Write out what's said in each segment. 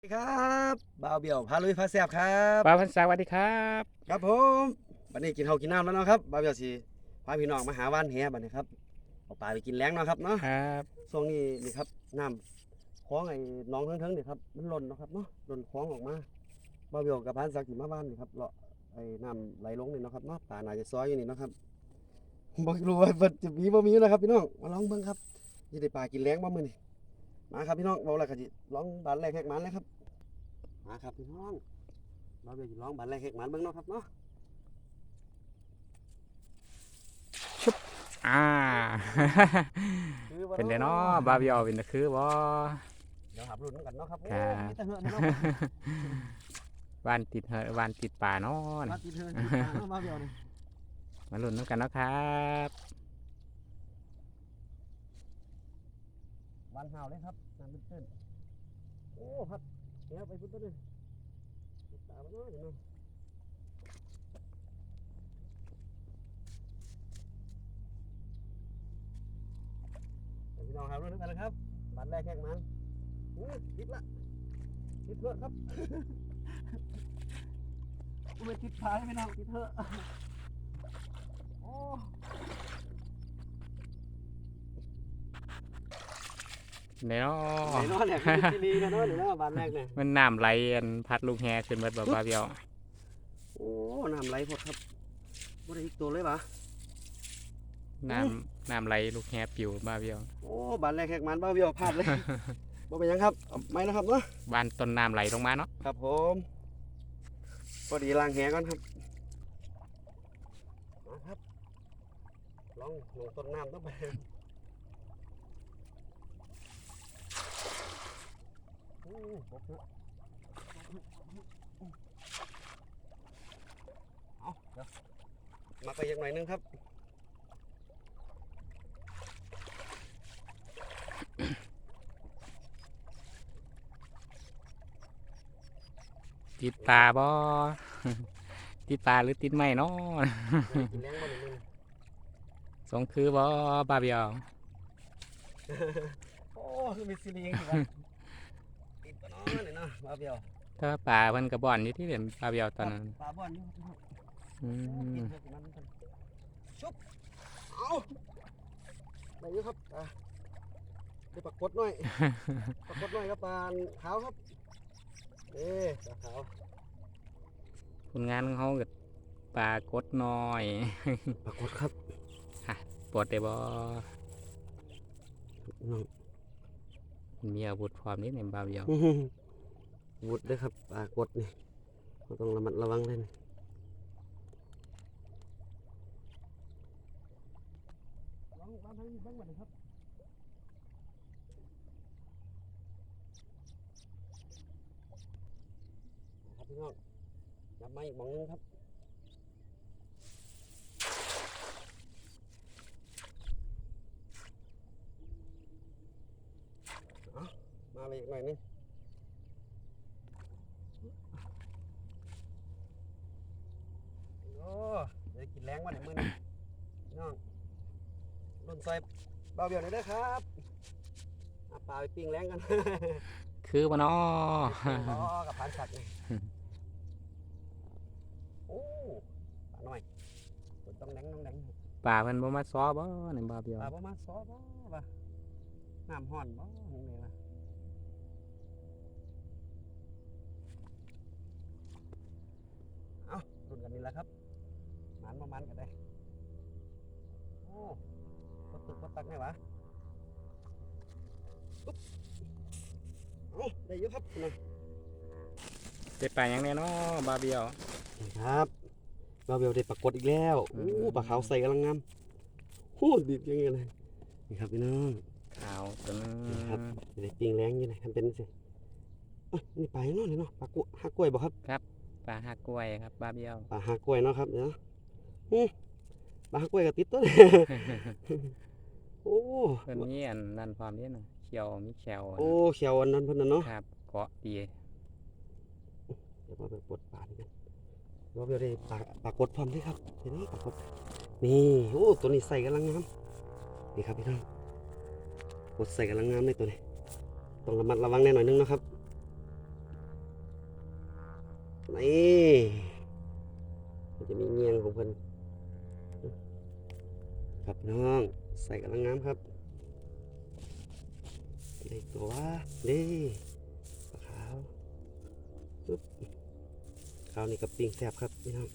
สวัสดีครับบ่าวเบี่ยวพาลุยพาแซบครับป้าพันษาสวัสดีครับ ครับผมวันนี้กินข้าวกินน้ำแล้วเนาะครับบ่าวเบี่ยวสิพาพี่น้องมาหาว่านแหบัดนี้ครับเอาปลาไปกินแล้งเนาะครับเนาะครับช่วงนี้นี่ครับน้ำคลองไอ้หน้องเทิงๆนี่ครับมันหล่นเนาะครับเนาะหล่นคลองออกมาบ่าวเบี่ยวกับพานสักดิ์สิมาบ้านนี่ครับเลาะไอ้น้ำไหลลงนี่เนาะครับเนาะปลาน่าจะซอยอยู่นี่เนาะครับบ่รู้ว่าเพิ่นจะมีบ่มีนะครับพี่น้องมาลองเบิ่งครับจะได้ปลากินแล้งบ่มื้อนี้ มาครับพี่น้องเว้าแล้วก็สิลองบานแรกแหกมันเลยครับ มาครับพี่น้อง เราจะร้องบันแรกเฮกหมันเบิ่งเนาะครับเนาะอ่าคือบ่เป็นไดเนาะบาเบียวเป็นตะคือบ่เดี๋ยวหารุ่นกันเนาะครับโอ้ครับมีแต่เหือะเนาะบ้านติดเหอะบ้านติดป่าเนาะมานี่ติดเหือะติดปลาเนาะมาเดียวนี่มาลุ้นน้ำกันเนาะครับวันหาวเลยครับน้ำเป็นเต้นโอ้ครับเดี๋ยวไปพุ่นต้นนี่ติดตาบ่เนาะเดี๋ยวเนาะเดี๋ยวพี่น้องหารุ่นกันนะครับบันแรกแหกหมันอู้ติดละติดเถอะครับกูไปติดพายพี่น้องติดเถอะโอ้ เดี๋ยวไหนเนาะเนี่ยที่ลีนะเนาะเดี๋ยวเนาะบ้านแรกเนี่ยมันน้ำไหลอันพัดลูกแฮขึ้นเบิดบ่บาเบียวโอ้น้ำไหลพดครับบ่ได้อีกตัวเลยปะน้ำน้ำไหลลูกแฮปิวบาเบียวโอ้บ้านแรกแขกมันบ้าเบี้ยวพลาดเลยบ่เป็นหยังครับเอาไม่แล้วครับเนาะบ้านต้นน้ำไหลลงมาเนาะครับผมพอดีล้างแหก่อนครับมาครับลองลงต้นน้ำต้องไปโอ้ บกเนอะเอาเดี๋ยวมาไปอีกหน่อยนึงครับติดปลาบ่ติดปลาหรือติดไม้เนาะกินแรงบ่หนึ่งมึงสงคือบ่บาเบียวโอ้คือมีซีรีส์ ก็น้อยเลยเนาะบาเบียวถ้าปลาเพิ่นกระบ่อนอยู่ที่เด่นบาเบียวตอนนั้นปลาบ่อนอยู่ครับอืโอ้กินมเถอะกินมันกันชุบเอาได้อยู่ครับอะได้ปลากดหน่อยปลากดหน่อยครับปลาขาวครับเอ๊ปลาขาวผลงานของเขาก็ปลากดน้อยปลากดครับปวดได้บ่น้อง มีอาวุธพร้อมนี่ในบาเบียวอื้อหือวุดเลยครับปลากดนี่เราต้องระมัดระวังเลยนี่ลองวางทางนี้บ้างก่อนนะครับครับพี่น้องนับมาอีกหมองนึงครับเอามาเลย อีกหน่อยนึงโอ้เดี๋ยวกินแรงวันไหนมื้อนี้พี่น้องรุ่นซอยเบาเบียวหน่อยเด้อครับเอาปลาไปปิ้งแรงกัน คือบ่เนาะอ๋อกับพันสักนี่โอ้ปลาหน่อยตัวต้องแดงต้องแดงปลาเพิ่นบ่มาซ้อบ่ในบาเบียวปลาประมาณสองบ่ปะน้ำห่อนบ่นี่ไงวะเอารุ่ นกันนี่แหละครับหมันประมาณกันได้โอ้ก็ตึกก็ตักไงวะปุ๊บเอาได้เยอะครับนะได้ปลาหยังแน่เนาะบาเบียวครับเราเบลได้ปรากฏอีกแล้วอืโอ้มปลาขาวใส่กำลังงามโอ้ดีดยังไงเลยนี่ครับพี่น้องเอาตัวนึงนี่ครับจะได้ปิ้งแรงอยู่นะทำเป็นสิอะนี่ปลาอย่างน้อยเลยเนาะปลากุ้หักกล้วยบ่ครับ ปลาหักกล้วยครับบาเบียวปลาหักกล้วยเนาะครับเดี๋ยวอืมปลาหักกล้วยกับติดตัวโอ้เพิ่นมีอันนั่นพร้อมเด้น่ะเขียวมีแขวโอ้เขียวอันนั้นเพิ่นน่ะเนาะครับเกาะดีเดี๋ยวมาไปปลดปลานี่กันเราเบลได้ปลาปลากดพร้อมด้วยครับเห็นไหมปลากดนี่โอ้ตัวนี้ใส่กำลังงามนี่ครับพี่น้องกดใส่กำลังงามเลยตัวนี้ต้องระมัดระวังแน่หน่อยนึงนะครับ นี่จะมีเงียงของเพิ่นครับพี่น้องใส่กำลังงามครับเล็กตัวว่านี่ปลาขาวปึ๊บขาวนี่กับปิ้งแซ่บครับพี่น้อง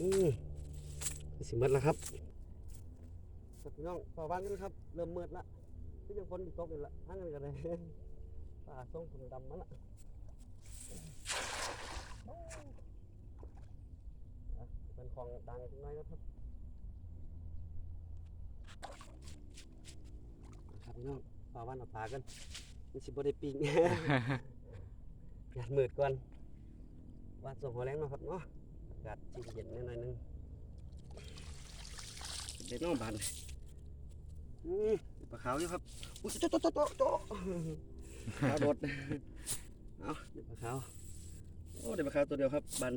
อืมสิหมดแล้วครับครับพี่น้องต่อบ้านกันครับ เริ่มมืดละที่ยังฝนตกอยู่ละทั้งกันกันเลยป่าส่งผลดำมาละอะเป็น ของดังน้อยนะครับครับพี่น้องป่าวันเอาปลากันมันสิบ่ได้ปิ้งงานมืดก่อนวานส่งหัวแรงเนาะครับเนาะอากาศจริเย็นนิดหน่อยนึงเด็ดน้องบานเลยอืมปลาขาวอยู่ครับอุ้ยโจ๊ะโจ๊ะโจ๊ะโจ๊ะขาโดดเอาเด็กปลาขาวโอ้เด็กปลาขาวตัวเดียวครับบัน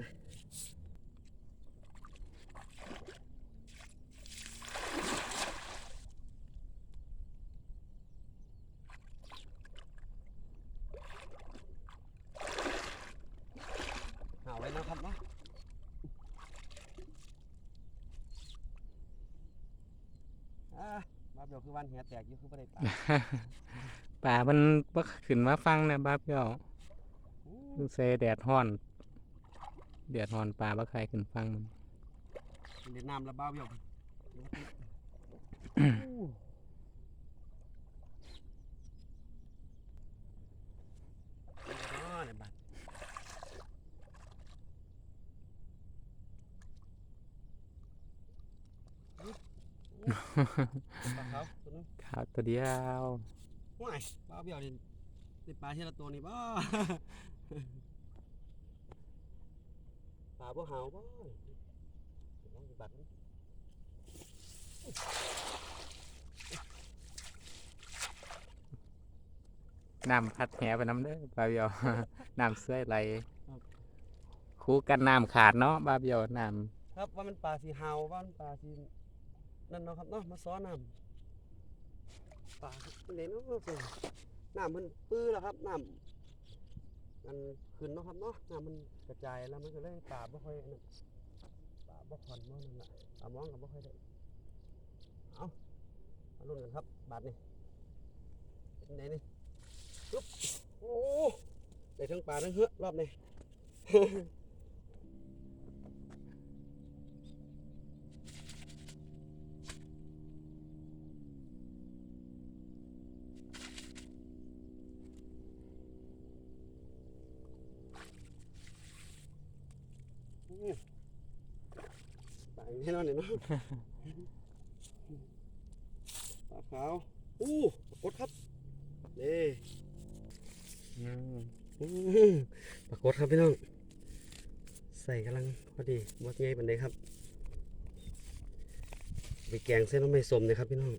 หาไว้นะครับเนาะอ่า มาเดี๋ยวคือวันเหียแตกอยู่คือประเด็นปลาป่ามันบ่ขึ้นมาฟังนะบ้าเปียวอู้ดูเซแดดฮ้อนแดดฮ้อนป่าบ่ใครขึ้นฟังมันเล่นน้ำแล้วบ้าเบี้ยวอ๋อเนี่ยบัด ปลาขาวตัวนึงขาวตัวเดียวว้ายบ้าเบี้ยวนี่ติดปลาที่ละตัวนี่บ้าปลาบ่หาวบ้าลองสิบัดมันน้ำพัดแหไปน้ำเด้อบ้าเปียวน้ำเสื้อไหลคู่กันน้ำขาดเนาะบ้าเปียวน้ครับว่ามันปลาสีหาวว่ามันปลาสี นั่นเนาะครับเนาะมาซ้อนน้ำปลาเป็นไงเนาะน้ำมันปื้อแล้วครับน้ำมันขึ้นเนาะครับเนาะน้ำมันกระจายแล้วมันก็เลยปลาบ่ค่อยนั่นปลาบ่ค่อนบ่นั่นล่ะปลามองก็บ่ค่อยได้เอามาลุ้นกันครับ บาทนี่เป็นไงนี่ปึ๊บโอ้ได้ทั้งปลาทั้งเหือรอบนี้ อืมปลาอย่างแน่นอนเลยเนาะปลาขาวอู้ปรากฏครับนี่ำอืมอื้อปรากฏครับพี่น้อง ใส่กำลังพอดีบดใหญ่ปันใดครับ ไปแกงเส้นน้ำไม่สมเลยครับพี่น้อง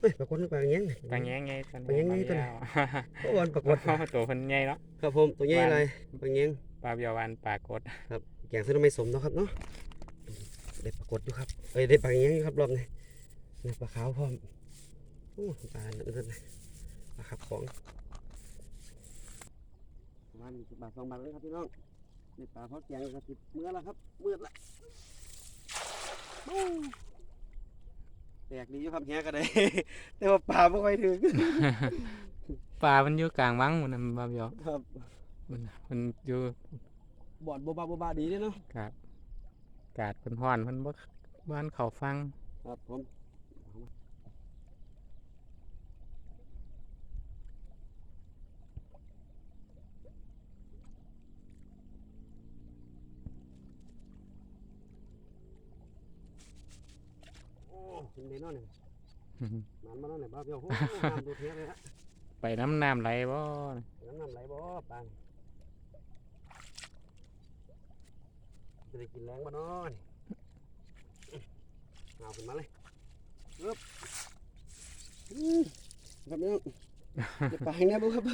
เฮ้ยปรากฏนึกปลาอย่างเงี้ยปลาแง่ไงตัวปลาแง่ๆตัวนี้โอ้วันปรากฏตัวคนใหญ่เนาะครับผมตัวใหญ่อะไรปลาเงี้ยงปลาเปียววานปลากดครับ แกงเส้นน้ำไม่สมเนาะครับเนาะได้ปรากฏอยู่ครับเอ้ยได้ปลาอย่างเงี้ยอยู่ครับรอบนี้นี่ปลาขาวพร้อมโอ้ปลานั่นนั่นปลาขับของประมาณสิบบาทสองบาทเลยครับพี่น้องนี่ปลาพอแกงกระติบเมื่อแล้วครับเมื่อละโอ้แตกดีอยู่ครับแฮก็ได้แต่ว่าปลาไม่ค่อยถึงปลามันอยู่กลางวังหมันนะบ้าเปียวครับมันมันอยู่ บอดบบาบบาดีเด้เนาะกับกาดเพิ่นฮ้อนเพิ่นบ่บ้านเขาฟังครับผมโอ้เป็นไงเนาะเนี่ยมันมาแล้วเนี่ยบ้าเบี้ยวโอ้น้ำดูดเทียเลยฮะไปน้ำน้ำไหลบ่น้ำน้ำไหลบ่ปาน จะได้กินแรงบ่เนาะนี่เอาขึ้นมาเลยปึ๊บอืมครับเนี่ยจะไปแน่บ่ครับ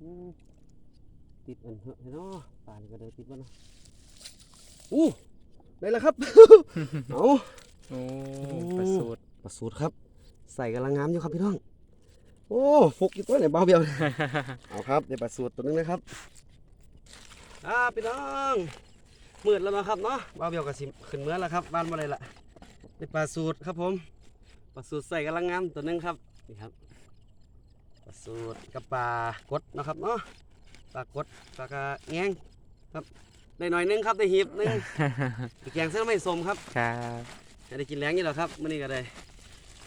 อืมติดอันเหอะเนาะปานก็ได้ติดบ่เนาะอู้ได้แล้วครับเอาโอ้โอ้ประสูตรประสูตรครับ ใส่กำลังงามอยู่ครับพี่น้อง โอ้ฟุกอยู่ตัวไหนเบาเบียวเอาครับได้ปลาสูตรตัวหนึงนะครับ อ่าพี่น้องมืดแล้วนะครับเนาะเบาเบียวกับสิขึ้นเมื่อแล้วครับบ้านบ่ได้ละได้ปลาสูตรครับผมปลาสูตรใส่กำลังงามตัวหนึงครับนี่ครับปลาสูตรกับปลากดเนาะครับเนาะปลากดปลากระแงงครับได้หน่อยหนึงครับได้หีบหนึงไปแกงเส้นไม่สมครับครับจะได้กินแรงนี่แหละครับมื้อนี้ก็ได้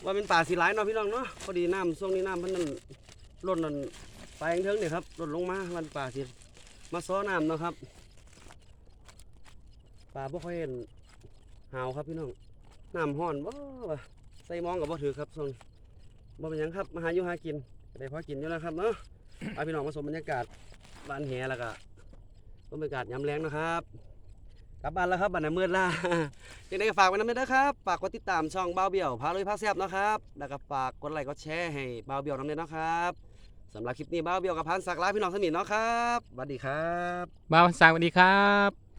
ว่าเป็นป่าสีหลายเนาะพี่น้องเนาะพอดีน้ำช่วงนี้น้ำมันนั่นล้นนั่นไปเทิงๆเนี่ยครับล้นลงมาวันป่าสิ มาซ้อน้ำนะครับป่าบ่ค่อยเห็นหาวครับพี่น้องน้ำห้อนบ่วใส่มองกับบ่ถือครับช่วงนี้บ่เป็นหยังครับมาหาอยู่หากินได้พอกินอยู่แล้วครับเนาะเอาพี่น้องมาชมบรรยากาศบ้านแหแล้วก็บรรยากาศยามแรงนะครับกลับบ้านแล้วครับบ้านน้ำมืดละยังไงก็ฝากไว้น้ำเด้อครับฝากกดติดตามช่องเบาเบี่ยวพาลุยพาแซบนะครับ แล้วก็ฝากกดไลค์กดแชร์ให้เบาเบี่ยวน้ำเด้อนะครับ สำหรับคลิปนี้บ้าเบียวกับพันสักลาพี่น้องสมิทเนาะครับสวัสดีครับบ้าวสวัสดีครับ